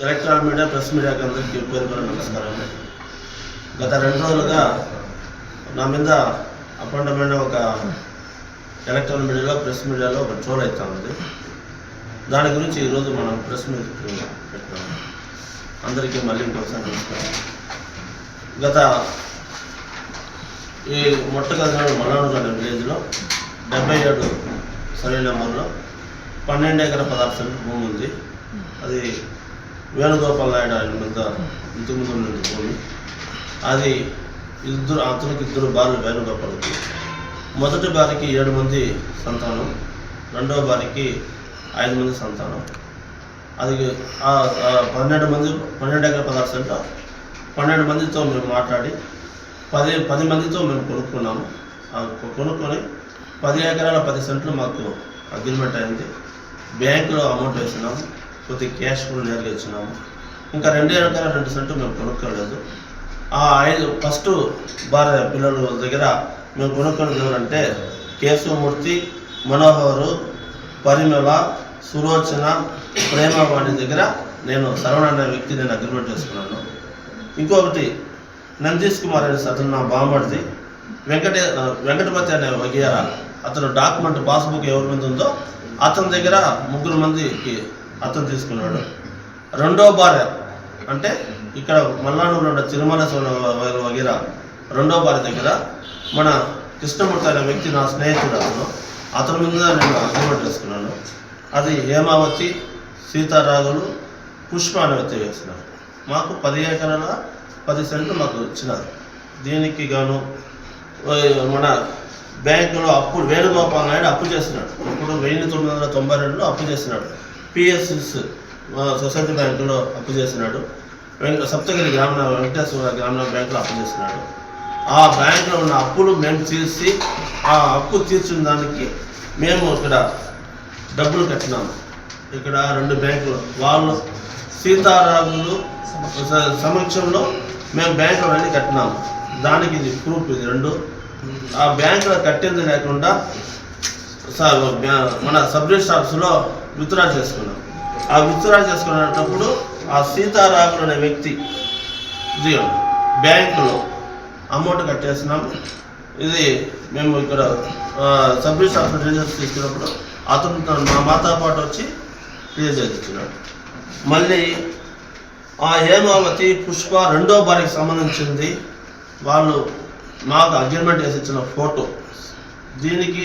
Electronic media press మీడియాకి అందరికీ పేరు పేరు నమస్కారం. గత రెండు రోజులుగా నా మీద అపండమైన ఒక ఎలక్ట్రానిక్ మీడియాలో ప్రెస్ మీడియాలో ఒక ట్రోల్ అవుతా ఉంది. దాని గురించి ఈరోజు మనం ప్రెస్ మీట్ పెట్టాము అందరికీ మళ్ళీ ఇంకోసారి నమస్కారం. గత ఈ మొట్టగదిన మలాడు విలేజ్లో డెబ్బై ఏడు సర్వే నెంబర్లో పన్నెండు ఎకర పదహారు భూమి ఉంది. అది వేణుగోపాల్ నాయుడు ఆయన మీద ఇంతకుముందు ఉన్నది భూమి. అది ఇద్దరు అతనికి ఇద్దరు భార్యలు వేణుగోపాల్కి. మొదటి భార్యకి ఏడు మంది సంతానం రెండవ భార్యకి ఐదు మంది సంతానం. అది పన్నెండు మంది పన్నెండు ఎకర పదహారు సెంట్లు. పన్నెండు మందితో మేము మాట్లాడి పది పది మందితో మేము కొనుక్కున్నాము. కొ- కొనుక్కొని పది ఎకరాల పది సెంట్లు మాకు అగ్రిమెంట్ అయింది. బ్యాంకులో అమౌంట్ వేసినాము. కొద్ది క్యాష్ కూడా నేరుగా ఇచ్చినాము. ఇంకా రెండు ఎకరాల రెండు సెంట్లు మేము కొనుక్కోలేదు. ఆ ఐదు ఫస్ట్ భార్య పిల్లల దగ్గర మేము కొనుక్కున్నది ఎవరంటే కేశవమూర్తి మనోహరు పరిమళ సులోచన ప్రేమవాణి దగ్గర నేను శరవణ అనే వ్యక్తి నేను అగ్రిమెంట్ చేసుకున్నాను. ఇంకొకటి నందీష్ కుమార్ అనే అతను నా బామ్మడిది. వెంకటే వెంకటపతి అనే వగియార అతను డాక్యుమెంట్ పాస్బుక్ ఎవరి మీద ఉందో అతని దగ్గర ముగ్గురు మందికి అతను తీసుకున్నాడు. రెండో భార్య అంటే ఇక్కడ మల్లానూరులో ఉన్న తిరుమల వగేర రెండో భార్య దగ్గర మన కృష్ణమూర్తి అనే వ్యక్తి నా స్నేహితుడు అతను. అతని మీద నేను అగ్రిమెంట్ చేసుకున్నాను అది హేమావతి సీతారాగులు పుష్ప అనే వ్యక్తి వేసినారు మాకు పది ఎకరాల పది సెంట్లు మాకు ఇచ్చినారు దీనికి గాను మన బ్యాంకులో అప్పుడు వేణుగోపాల్ నాయుడు అప్పు చేస్తున్నాడు. ఇప్పుడు వెయ్యి తొమ్మిది వందల తొంభై రెండులో అప్పు చేస్తున్నాడు. పిఎస్ఎస్ సొసైటీ బ్యాంకులో అప్పు చేస్తున్నాడు. సప్తగిరి గ్రామీణ వెంకటేశ్వర గ్రామీణ బ్యాంకులో అప్పు చేస్తున్నాడు. ఆ బ్యాంకులో ఉన్న అప్పులు మేము తీర్చి ఆ అప్పు తీర్చిన దానికి మేము ఇక్కడ డబ్బులు కట్టినాము. ఇక్కడ రెండు బ్యాంకులు వాళ్ళు సీతారాములు సమక్షంలో మేము బ్యాంకులో వెళ్ళి కట్టినాము. దానికి ఇది ప్రూఫ్ ఇది రెండు. ఆ బ్యాంకులో కట్టింది లేకుండా సార్ మన సబ్ రిజిస్టర్ ఆఫీసులో విత్డ్రా చేసుకున్నాం. ఆ విత్డ్రా చేసుకునేటప్పుడు ఆ సీతారాములు అనే వ్యక్తి ఇదిగోండి బ్యాంకులో అమౌంట్ కట్టేసినాం. ఇది మేము ఇక్కడ subject sub register office register తీసుకున్నప్పుడు అతను మా మాతో పాటు వచ్చి క్లియర్ చేయించున్నాడు మళ్ళీ ఆ హేమావతి పుష్ప రెండో భార్యకి సంబంధించింది వాళ్ళు మాకు అగ్రిమెంట్ చేసి ఇచ్చిన ఫోటో. దీనికి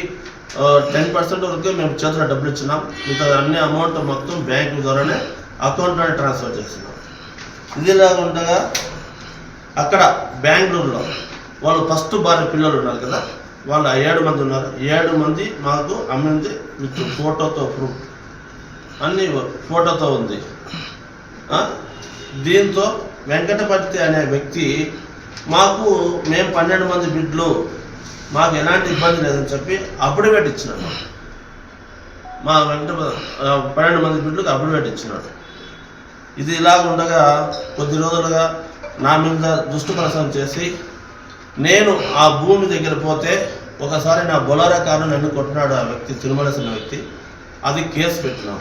టెన్ పర్సెంట్ వరకు మేము చేతిలో డబ్బులు ఇచ్చినాం. మిగతా అన్ని అమౌంట్ మొత్తం బ్యాంకు ద్వారానే అకౌంట్లోనే ట్రాన్స్ఫర్ చేస్తున్నాం. ఇదిలాగా ఉండగా అక్కడ బెంగళూరులో వాళ్ళు ఫస్ట్ భార్య పిల్లలు ఉన్నారు కదా వాళ్ళు ఏడు మంది ఉన్నారు. ఏడు మంది మాకు అమ్మింది విత్ ఫోటోతో ప్రూఫ్ అన్ని ఫోటోతో ఉంది. దీంతో వెంకటపతి అనే వ్యక్తి మాకు మేము పన్నెండు మంది బిడ్లు మాకు ఎలాంటి ఇబ్బంది లేదని చెప్పి అఫిడవిట్ ఇచ్చినాడు మా వెంట పన్నెండు మంది బిడ్లకు అఫిడవిట్ ఇచ్చినాడు ఇది ఇలాగ ఉండగా కొద్ది రోజులుగా నా మీద దుష్టు ప్రసవం చేసి నేను ఆ భూమి దగ్గర పోతే ఒకసారి నా బొలారా కారు నన్ను కొట్టినాడు ఆ వ్యక్తి తిరుమలసిన వ్యక్తి. అది కేసు పెట్టినాం.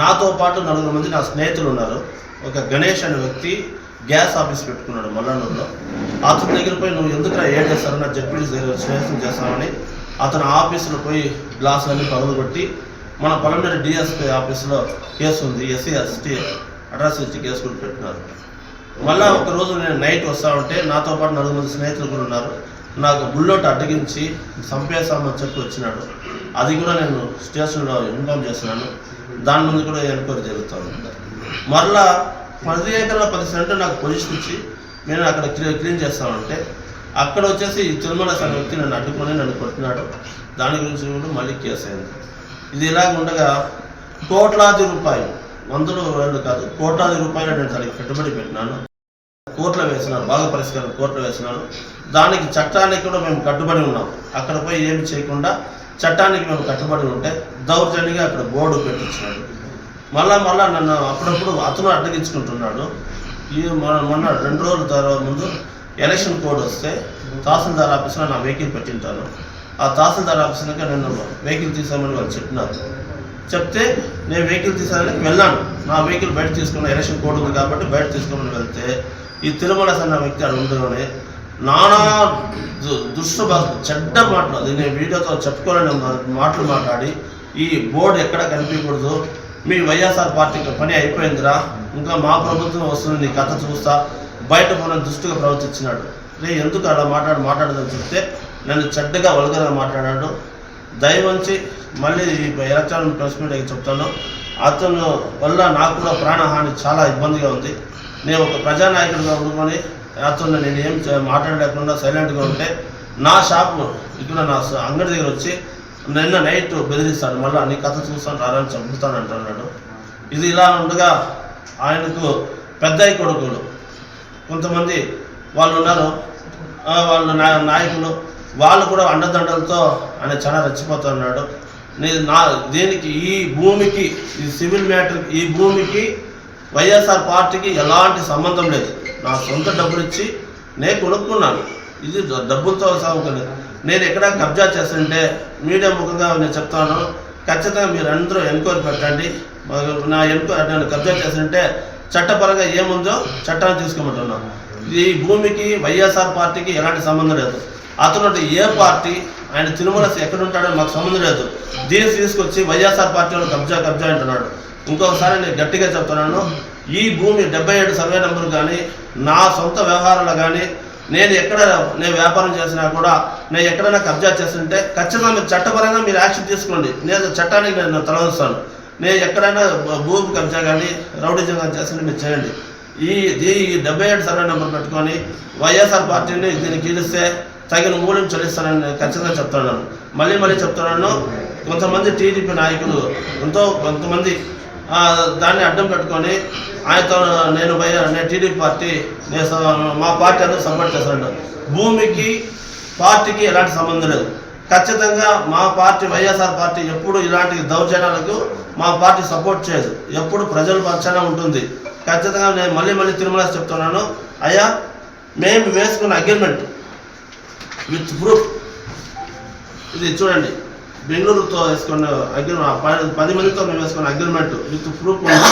నాతో పాటు నలుగురు మంది నా స్నేహితులు ఉన్నారు. ఒక గణేష్ అనే వ్యక్తి గ్యాస్ ఆఫీస్ పెట్టుకున్నాడు మల్లనూరులో అతని దగ్గర పోయి నువ్వు ఎందుకు ఏం చేస్తారు నా చెప్పి స్నేహితులు చేస్తామని అతను ఆఫీసులో పోయి గ్లాసులన్నీ పగలు కొట్టి మన పలమనేరు డిఎస్పీ ఆఫీసులో కేసు ఉంది ఎస్సీ ఎస్టీ అట్రాసిటీ కేసు కూడా పెట్టినారు మళ్ళీ ఒక రోజు నేను నైట్ వస్తా ఉంటే నాతో పాటు నలుగురు మంది స్నేహితులు కూడా ఉన్నారు. నాకు బుల్లెట్ అడ్డగించి చంపేస్తామని చెప్పి వచ్చినాడు. అది కూడా నేను స్టేషన్లో ఇన్ఫామ్ చేస్తున్నాను. దాని ముందు కూడా ఎన్క్వైరీ జరుగుతుంది. మరలా పది ఎకరాల పది సెంటర్ నాకు పొజిషన్ ఇచ్చి నేను అక్కడ క్లీన్ క్లీన్ చేస్తామంటే అక్కడ వచ్చేసి ఈ తిరుమల అనే వ్యక్తి నన్ను అడ్డుకొని నన్ను కొట్టినాడు. దాని గురించి కూడా మళ్ళీ కేసు అయింది. ఇది ఇలాగ ఉండగా కోట్లాది రూపాయలు వందలు వేలు కాదు కోట్లాది రూపాయలు నేను దానికి పెట్టుబడి పెట్టినాను. కోట్లు వేసినాను బాగా పరిష్కారం కోట్లు వేసినాను దానికి చట్టానికి కూడా మేము కట్టుబడి ఉన్నాం. అక్కడ పోయి ఏమి చేయకుండా చట్టానికి మేము కట్టుబడి ఉంటే దౌర్జన్యంగా అక్కడ బోర్డు పెట్టించినాడు. మళ్ళా మళ్ళా నన్ను అప్పుడప్పుడు అతను అడ్డగించుకుంటున్నాడు. ఈ మొన్న మొన్న రెండు రోజుల తర్వాత ముందు ఎలక్షన్ కోడ్ వస్తే తహసీల్దార్ ఆఫీస్లో నా వెహికల్ పెట్టింటాను. ఆ తహసీల్దార్ ఆఫీస్లోకి నన్ను వెహికల్ తీసామని వాళ్ళు చెప్పినారు. చెప్తే నేను వెహికల్ తీసానని వెళ్ళాను. నా వెహికల్ బయట తీసుకున్న ఎలక్షన్ కోడ్ ఉంది కాబట్టి బయట తీసుకోమని వెళ్తే ఈ తిరుమల సన్న వ్యక్తి అక్కడ ఉండగానే నానా దు- దుష్ట చెడ్డ మాటలు. అది నేను వీడియోతో చెప్పుకోలేని మాటలు మాట్లాడి ఈ బోర్డు ఎక్కడ కనిపించకూడదు? మీ వైఎస్ఆర్ పార్టీకి పని అయిపోయిందిరా. ఇంకా మా ప్రభుత్వం వస్తుంది నీ కథ చూస్తా. బయట పోయిన దుష్టుగా ప్రవర్తించినాడు. రే ఎందుకు అలా మాట్లాడి మాట్లాడదని చెప్తే నన్ను చెడ్డగా వల్గరగా మాట్లాడాడు. దయవంచి మళ్ళీ ఎలక్ట్రానిక్ ప్రెస్ మీడియాకి చెప్తాను. అతను వల్ల నాకు కూడా ప్రాణహాని చాలా ఇబ్బందిగా ఉంది. నేను ఒక ప్రజానాయకుడిగా ఉండుకొని అతను నేను ఏం మాట్లాడలేకుండా సైలెంట్గా ఉంటే నా షాపు ఇక్కడ నా అంగడి దగ్గర వచ్చి నిన్న నైట్ బెదిరిస్తాడు మళ్ళీ నీ కథ చూస్తాను నారాయణ చంపుతాను అంటున్నాడు ఇది ఇలా ఉండగా ఆయనకు పెద్దయ్య కొడుకులు. కొంతమంది వాళ్ళు ఉన్నారు. వాళ్ళు నా నాయకులు వాళ్ళు కూడా అండదండలతో ఆయన చాలా రెచ్చిపోతున్నాడు నేను నా దీనికి ఈ భూమికి ఈ సివిల్ మ్యాటర్ ఈ భూమికి వైఎస్ఆర్ పార్టీకి ఎలాంటి సంబంధం లేదు. నా సొంత డబ్బులు ఇచ్చి నేను కొనుక్కున్నాను. ఇది డ- డబ్బులతో సాగుతుంది నేను ఎక్కడ కబ్జా చేస్తుంటే మీడియా ముఖంగా నేను చెప్తాను. ఖచ్చితంగా మీరు అందరూ ఎన్క్వైరీ పెట్టండి నా ఎన్క్వైరీ నేను కబ్జా చేస్తుంటే చట్టపరంగా ఏముందో చట్టాన్ని తీసుకోమంటున్నాను. ఈ భూమికి వైఎస్ఆర్ పార్టీకి ఎలాంటి సంబంధం లేదు. అతను ఏ పార్టీ ఆయన తిరుమల ఎక్కడ ఉంటాడో మాకు సంబంధం లేదు. దీన్ని తీసుకొచ్చి వైఎస్ఆర్ పార్టీలో కబ్జా కబ్జా అంటున్నాడు. ఇంకొకసారి నేను గట్టిగా చెప్తున్నాను. ఈ భూమి డెబ్బై ఏడు సర్వే నెంబర్ కానీ నా సొంత వ్యవహారాలు కానీ నేను ఎక్కడ నేను వ్యాపారం చేసినా కూడా నేను ఎక్కడైనా కబ్జా చేస్తుంటే ఖచ్చితంగా మీరు చట్టపరంగా మీరు యాక్షన్ తీసుకోండి. నేను చట్టానికి నేను తలవస్తాను నేను ఎక్కడైనా భూమి కబ్జా కానీ రౌడిజం కానీ చేస్తుంటే మీరు చేయండి. ఈ ఈ డెబ్బై ఏడు సర్వే నెంబర్ పెట్టుకొని వైఎస్ఆర్ పార్టీని దీన్ని గెలిస్తే తగిన మూల్యం చెల్లిస్తానని ఖచ్చితంగా చెప్తున్నాను. మళ్ళీ మళ్ళీ చెప్తున్నాను. కొంతమంది టీడీపీ నాయకులు ఎంతో కొంతమంది దాన్ని అడ్డం పెట్టుకొని ఆయనతో నేను భయ నేను టీడీపీ పార్టీ నేను స- మా పార్టీ అందరూ సపోర్ట్ చేస్తాను భూమికి పార్టీకి ఎలాంటి సంబంధం లేదు. ఖచ్చితంగా మా పార్టీ వైఎస్ఆర్ పార్టీ ఎప్పుడు ఇలాంటి దౌర్జన్యాలకు మా పార్టీ సపోర్ట్ చేయదు. ఎప్పుడు ప్రజల పక్షాన ఉంటుంది. ఖచ్చితంగా నేను మళ్ళీ మళ్ళీ తిరుమల చెప్తున్నాను. అయ్యా మేము వేసుకున్న అగ్రిమెంట్ విత్ ప్రూఫ్. ఇది చూడండి. బెంగళూరుతో వేసుకున్న అగ్రిమెంట్ పది మందితో మేము వేసుకున్న అగ్రిమెంట్ విత్ ప్రూఫ్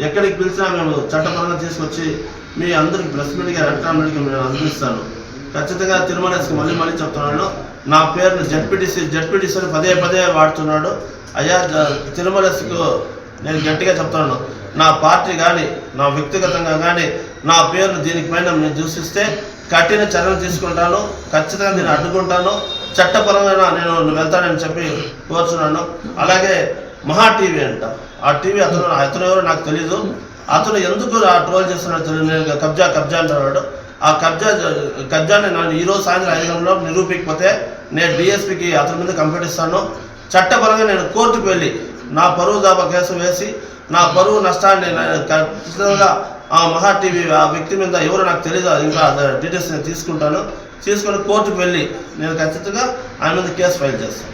ఎక్కడికి పిలిచినా మేము చట్టపరంగా తీసుకొచ్చి మీ అందరికి ప్రెస్ మీట్గా ఎలక్ట్రాన్ మీడియాకి మేము అందిస్తాను. ఖచ్చితంగా తిరుమలకి మళ్ళీ మళ్ళీ చెప్తున్నాను నా పేరును జడ్పీటీసీ జడ్పీటీసీని పదే పదే వాడుతున్నాడు. అయ్యా జ- తిరుమలస్కు నేను గట్టిగా చెప్తున్నాను. నా పార్టీ కానీ నా వ్యక్తిగతంగా కానీ నా పేరును దీనిపైన నేను దూషిస్తే కఠిన చర్యలు తీసుకుంటాను. ఖచ్చితంగా నేను అడ్డుకుంటాను. చట్టపరమైన నేను వెళ్తానని చెప్పి కోరుచున్నాను. అలాగే మహా టీవీ అంట. ఆ టీవీ అతను అతను ఎవరో నాకు తెలీదు. అతను ఎందుకు ఆ ట్రోల్ చేస్తున్నాడు తెలియదు. నేను కబ్జా కబ్జా అంటున్నాడు. ఆ కబ్జా కబ్జాని నేను ఈరోజు సాయంత్రం ఐదు గంటలో నిరూపించకపోతే నేను డిఎస్పికి అతని మీద కంప్లైంట్ ఇస్తాను. చట్టపరంగా నేను కోర్టుకు వెళ్ళి నా పరువు దాబా కేసు వేసి నా పరువు నష్టాన్ని ఖచ్చితంగా ఆ మహా టీవీ ఆ వ్యక్తి మీద ఎవరు నాకు తెలియదు ఇంకా డీటెయిల్స్ నేను తీసుకుంటాను. తీసుకొని కోర్టుకు వెళ్ళి నేను ఖచ్చితంగా ఆయన మీద కేసు ఫైల్ చేస్తాను.